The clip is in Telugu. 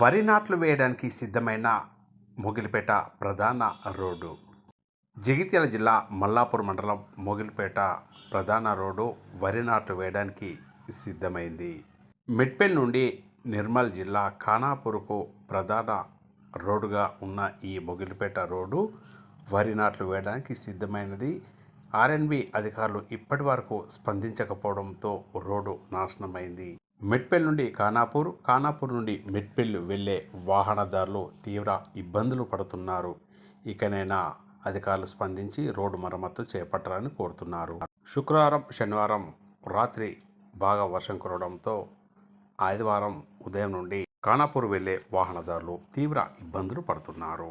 వరి నాట్లు వేయడానికి సిద్ధమైన మొగిలిపేట ప్రధాన రోడ్డు. జగిత్యాల జిల్లా మల్లాపూర్ మండలం మొగిలిపేట ప్రధాన రోడ్డు వరి నాట్లు వేయడానికి సిద్ధమైంది. మిడ్పెల్ నుండి నిర్మల్ జిల్లా ఖానాపూర్కు ప్రధాన రోడ్డుగా ఉన్న ఈ మొగిలిపేట రోడ్డు వరి నాట్లు వేయడానికి సిద్ధమైనది. ఆర్ఎన్బి అధికారులు ఇప్పటి వరకు స్పందించకపోవడంతో రోడ్డు నాశనమైంది. మెట్పెల్ నుండి ఖానాపూర్ ఖానాపూర్ నుండి మెట్పెల్ వెళ్ళే వాహనదారులు తీవ్ర ఇబ్బందులు పడుతున్నారు. ఇకనైనా అధికారులు స్పందించి రోడ్డు మరమ్మతు చేపట్టాలని కోరుతున్నారు. శుక్రవారం శనివారం రాత్రి బాగా వర్షం కురవడంతో ఆదివారం ఉదయం నుండి ఖానాపూర్ వెళ్ళే వాహనదారులు తీవ్ర ఇబ్బందులు పడుతున్నారు.